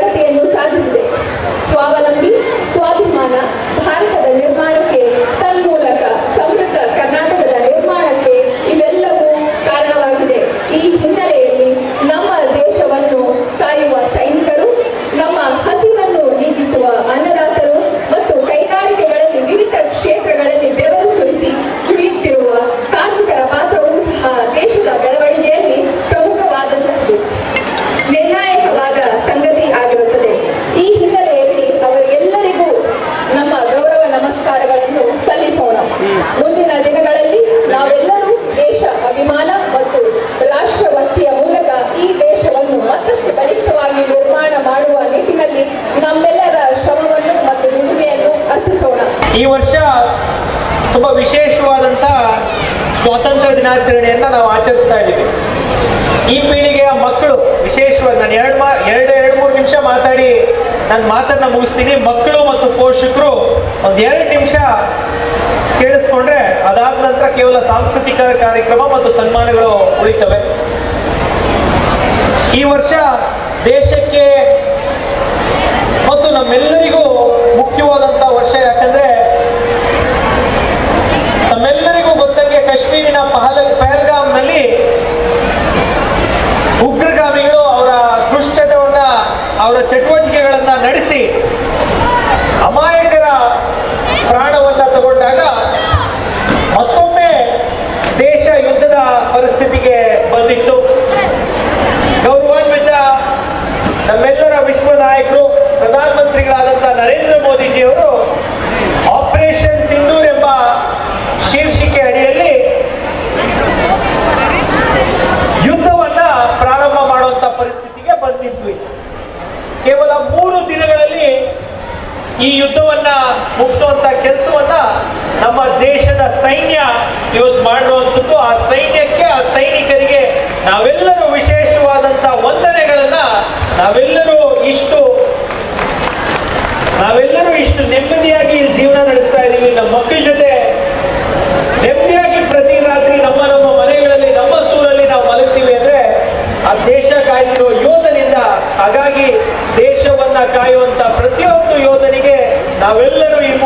discutiendo ತುಂಬಾ ವಿಶೇಷವಾದಂತ ಸ್ವಾತಂತ್ರ್ಯ ದಿನಾಚರಣೆಯನ್ನ ನಾವು ಆಚರಿಸ್ತಾ ಇದ್ದೀವಿ. ಈ ಪೀಳಿಗೆಯ ಮಕ್ಕಳು, ವಿಶೇಷವಾಗಿ ನಾನು ಎರಡು ಮಾ, ಎರಡು ಎರಡು, ಮೂರು ನಿಮಿಷ ಮಾತಾಡಿ ನನ್ನ ಮಾತನ್ನ ಮುಗಿಸ್ತೀನಿ. ಮಕ್ಕಳು ಮತ್ತು ಪೋಷಕರು ಒಂದು ಎರಡು ನಿಮಿಷ ಕೇಳಿಸ್ಕೊಂಡ್ರೆ ಅದಾದ ನಂತರ ಕೇವಲ ಸಾಂಸ್ಕೃತಿಕ ಕಾರ್ಯಕ್ರಮ ಮತ್ತು ಸನ್ಮಾನಗಳು ಉಳಿತವೆ. ಈ ವರ್ಷ ದೇಶಕ್ಕೆ ಮತ್ತು ನಮ್ಮೆಲ್ಲರಿಗೂ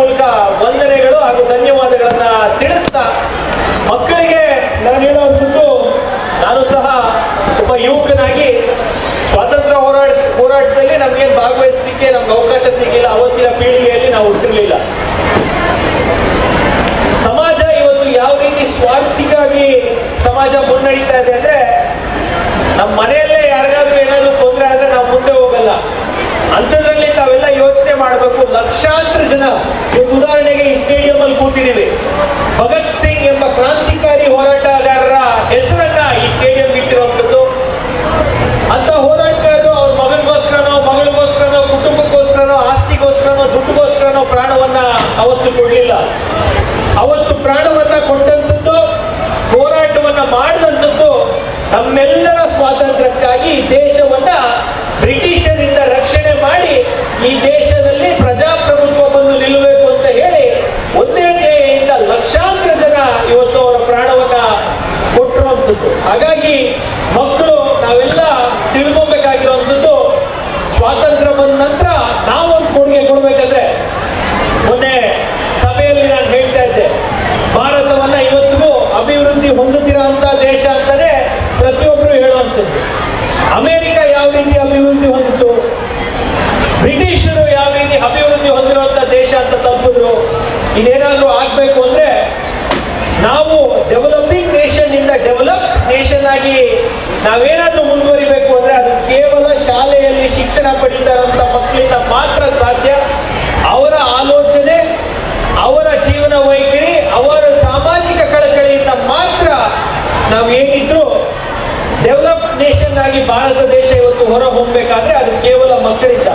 ಮೂಲಕ ವಂದನೆಗಳು ಹಾಗೂ ಧನ್ಯವಾದಗಳನ್ನ ತಿಳಿಸ್ತಾ ಮಕ್ಕಳಿಗೆ ನಾನು ಅಂದ್ಬಿಟ್ಟು ನಾನು ಸಹ ಒಬ್ಬ ಯುವಕನಾಗಿ ಸ್ವಾತಂತ್ರ್ಯ ಹೋರಾಟ ಹೋರಾಟದಲ್ಲಿ ನಮ್ಗೆ ಭಾಗವಹಿಸಲಿಕ್ಕೆ ನಮ್ಗೆ ಅವಕಾಶ ಸಿಗಲಿಲ್ಲ, ಅವತ್ತಿನ ಪೀಳಿಗೆಯಲ್ಲಿ ನಾವು ಹುಟ್ಟಿರ್ಲಿಲ್ಲ. ಸಮಾಜ ಇವತ್ತು ಯಾವ ರೀತಿ ಸ್ವಾರ್ಥಿಗಾಗಿ ಸಮಾಜ ಮುನ್ನಡೀತಾ ಇದೆ ಅಂದ್ರೆ ಆಸ್ತಿಗೋಸ್ಕರನೋ ನಾವು ಪ್ರಾಣವನ್ನ ಅವತ್ತು ಕೊಡಲಿಲ್ಲ. ಅವತ್ತು ಪ್ರಾಣವನ್ನ ಕೊಟ್ಟಂತದ್ದು ಹೋರಾಟವನ್ನ ಮಾಡಿದಂಥದ್ದು ನಮ್ಮೆಲ್ಲರ ಸ್ವಾತಂತ್ರ್ಯಕ್ಕಾಗಿ ದೇಶವನ್ನ ಬ್ರಿಟಿಷರಿಂದ ರಕ್ಷಣೆ ಮಾಡಿ ಈ ದೇಶದಲ್ಲಿ ಪ್ರಜಾಪ್ರಭುತ್ವ ನಿಲ್ಲಬೇಕು ಅಂತ ಹೇಳಿ ಒಂದೇ ಧ್ಯೇಯಿಂದ ಲಕ್ಷಾಂತರ ಜನ ಇವತ್ತು ಅವರ ಪ್ರಾಣವನ್ನ ಕೊಟ್ಟಿರುವಂಥದ್ದು ಹಾಗಾಗಿ ಮಕ್ಕಳು ನಾವೆಲ್ಲ ತಿಳ್ಕೊಬೇಕಾಗಿರುವಂಥದ್ದು ಸ್ವಾತಂತ್ರ್ಯ ಬಂದ ನಂತರ ನಾವೊಂದು ಕೊಡುಗೆ ಕೊಡ್ಬೇಕಂದ್ರೆ ಮೊನ್ನೆ ಸಭೆಯಲ್ಲಿ ನಾನು ಹೇಳ್ತಾ ಇದ್ದೆ ಭಾರತವನ್ನ ಇವತ್ತಿಗೂ ಅಭಿವೃದ್ಧಿ ಹೊಂದುತ್ತಿರುವಂತ ದೇಶ ಅಂತಾನೆ ಪ್ರತಿಯೊಬ್ಬರು ಅಮೆರಿಕ ಯಾವ ರೀತಿ ಅಭಿವೃದ್ಧಿ ಹೊಂದಿತ್ತು? ಬ್ರಿಟಿಷರು ಯಾವ ರೀತಿ ಅಭಿವೃದ್ಧಿ ಹೊಂದಿರುವಂತ ದೇಶ ಅಂತ ತಪ್ಪಿದ್ರು ಇದೇನಾದರೂ ಆಗ್ಬೇಕು ಅಂದ್ರೆ ನಾವು ಡೆವಲಪಿಂಗ್ ನೇಷನ್ ಇಂದ ಡೆವಲಪ್ ನೇಷನ್ ಆಗಿ ನಾವೇನಾದ್ರೂ ಮುಂದುವರಿಬೇಕು ಅಂದ್ರೆ ಅದು ಕೇವಲ ಶಾಲೆಯಲ್ಲಿ ಶಿಕ್ಷಣ ಪಡೀತಾ ಇರುವಂತ ಮಕ್ಕಳಿಂದ ಮಾತ್ರ ಸಾಧ್ಯ. ಅವರ ಆಲೋಚನೆ, ಅವರ ಜೀವನ ವೈಖರಿ, ಅವರ ಸಾಮಾಜಿಕ ಕಳಕಳಿಯಿಂದ ಮಾತ್ರ ನಾವು ಏನಿದ್ರು ಆಗಿ ಭಾರತ ದೇಶ ಇವತ್ತು ಹೊರ ಹೊಮ್ಮಬೇಕಾದ್ರೆ ಅದು ಕೇವಲ ಮಕ್ಕಳಿಂದ.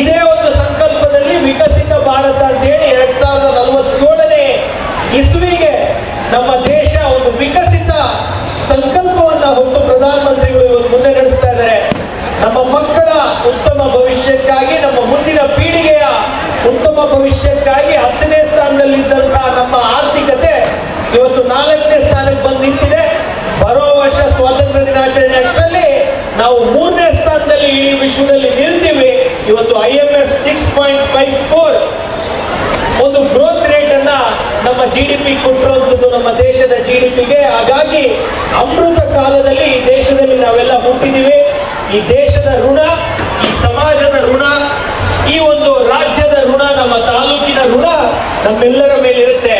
ಇದೇ ಒಂದು ಸಂಕಲ್ಪದಲ್ಲಿ ವಿಕಸಿತ ಭಾರತ ಅಂತ ಹೇಳಿ ಎರಡ್ ಸಾವಿರದ ನಲವತ್ತೇಳನೇ ಇಸ್ವಿಗೆ ನಮ್ಮ ದೇಶ ಒಂದು ವಿಕಸಿತ ಸಂಕಲ್ಪವನ್ನ ಹೊತ್ತು ಪ್ರಧಾನಮಂತ್ರಿಗಳು ಇವತ್ತು ಮುಂದೆ ನಡೆಸ್ತಾ ಇದ್ದಾರೆ. ನಮ್ಮ ಮಕ್ಕಳ ಉತ್ತಮ ಭವಿಷ್ಯಕ್ಕಾಗಿ, ನಮ್ಮ ಮುಂದಿನ ಪೀಳಿಗೆಯ ಉತ್ತಮ ಭವಿಷ್ಯಕ್ಕಾಗಿ ಹತ್ತನೇ ಸ್ಥಾನದಲ್ಲಿದ್ದಂತಹ ನಮ್ಮ ಆರ್ಥಿಕತೆ ಇವತ್ತು ನಾಲ್ಕನೇ ಸ್ಥಾನಕ್ಕೆ ಬಂದು ನಿಂತಿದೆ ಬರೋ ವರ್ಷ ಸ್ವಾತಂತ್ರ್ಯ ದಿನಾಚರಣೆ ಅಷ್ಟರಲ್ಲಿ ನಾವು ಮೂರನೇ ಸ್ಥಾನದಲ್ಲಿ ಇಡೀ ವಿಶ್ವದಲ್ಲಿ ನಿಲ್ತೀವಿ. ಇವತ್ತು I M F six point five four ಒಂದು ಗ್ರೋತ್ ರೇಟ್ ಅನ್ನ ನಮ್ಮ ಜಿ ಡಿ ಪಿ ಕೊಟ್ಟಿರುವಂಥದ್ದು ನಮ್ಮ ದೇಶದ ಜಿ ಡಿ ಪಿಗೆ ಹಾಗಾಗಿ ಅಮೃತ ಕಾಲದಲ್ಲಿ ಈ ದೇಶದಲ್ಲಿ ನಾವೆಲ್ಲ ಹುಟ್ಟಿದ್ದೀವಿ ಈ ದೇಶದ ಋಣ, ಈ ಸಮಾಜದ ಋಣ, ಈ ಒಂದು ರಾಜ್ಯದ ಋಣ, ನಮ್ಮ ತಾಲೂಕಿನ ಋಣ ನಮ್ಮೆಲ್ಲರ ಮೇಲಿರುತ್ತೆ.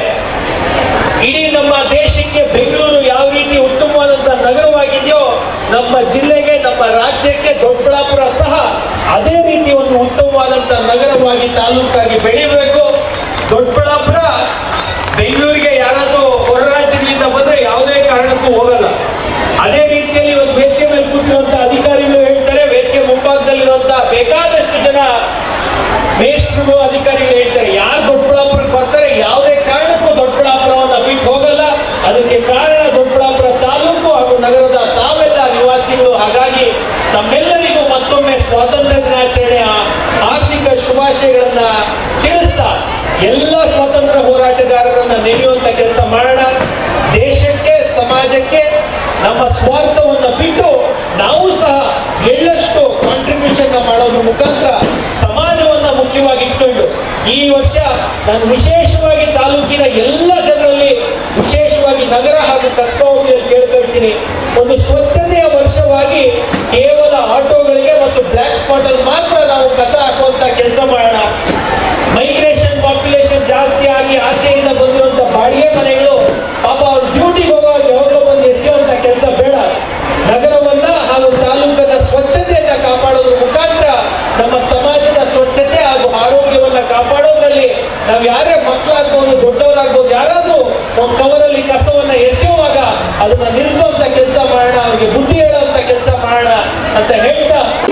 ಇಡೀ ನಮ್ಮ ದೇಶಕ್ಕೆ ಬೆಂಗಳೂರು ಯಾವ ರೀತಿ ಉತ್ತಮವಾದಂತಹ ನಗರವಾಗಿದೆಯೋ, ನಮ್ಮ ಜಿಲ್ಲೆಗೆ ರಾಜ್ಯಕ್ಕೆ ದೊಡ್ಡಬಳ್ಳಾಪುರ ಸಹ ಅದೇ ರೀತಿ ಒಂದು ಉತ್ತಮವಾದಂತಹ ನಗರವಾಗಿ ತಾಲೂಕಾಗಿ ಬೆಳಿಬೇಕು ದೊಡ್ಡಬಳ್ಳಾಪುರ, ಬೆಂಗಳೂರಿಗೆ ಯಾರಾದರೂ ಹೊರ ರಾಜ್ಯಗಳಿಂದ ಬಂದ್ರೆ ಯಾವುದೇ ಕಾರಣಕ್ಕೂ ಹೋಗಲ್ಲ. ಅದೇ ರೀತಿಯಲ್ಲಿ ಇವತ್ತು ವೇದಿಕೆ ಮೇಲೆ ಕೂತಿರುವಂತಹ ಅಧಿಕಾರಿಗಳು ಹೇಳ್ತಾರೆ ವೇದಿಕೆ ಮುಂಭಾಗದಲ್ಲಿರುವಂತಹ ಬೇಕಾದಷ್ಟು ಜನ ಮೇಷ್ಟ್ರುಗಳು ಅಧಿಕಾರಿಗಳು ಹೇಳ್ತಾರೆ ಯಾರು ದೊಡ್ಡಬಳ್ಳಾಪುರಕ್ಕೆ ಬರ್ತಾರೆ ಯಾವುದೇ ಕಾರಣಕ್ಕೂ ದೊಡ್ಡಬಳ್ಳಾಪುರ ಸ್ವಾತಂತ್ರ್ಯ ಹೋರಾಟಗಾರರನ್ನ ನೆನೆಯುವಂತ ಕೆಲಸ ಮಾಡೋಣ ದೇಶಕ್ಕೆ ಸಮಾಜಕ್ಕೆ ನಮ್ಮ ಸ್ವಾರ್ಥವನ್ನ ಬಿಟ್ಟು ನಾವು ಸಹ ಎಳ್ಳಷ್ಟು ಮುಖಾಂತರ ಸಮಾಜವನ್ನ ಮುಖ್ಯವಾಗಿ ಇಟ್ಕೊಂಡು ಈ ವರ್ಷ ನಾನು ವಿಶೇಷವಾಗಿ ತಾಲೂಕಿನ ಎಲ್ಲ ಜನರಲ್ಲಿ ವಿಶೇಷವಾಗಿ ನಗರ ಹಾಗೂ ಕಸ್ಬಾ ಹೋಬಳಿಯಲ್ಲಿ ಕೇಳ್ಕೊಳ್ತೀನಿ ಒಂದು ಸ್ವಚ್ಛತೆಯ ವರ್ಷವಾಗಿ ಕೇವಲ ಆಟೋಗಳಿಗೆ ಮತ್ತು ಬ್ಲ್ಯಾಕ್ ಸ್ಪಾಟ್ ಅಲ್ಲಿ ಮಾತ್ರ ನಾವು ಕಸ ಹಾಕುವಂತ ಕೆಲಸ ಮಾಡೋಣ. Até reita!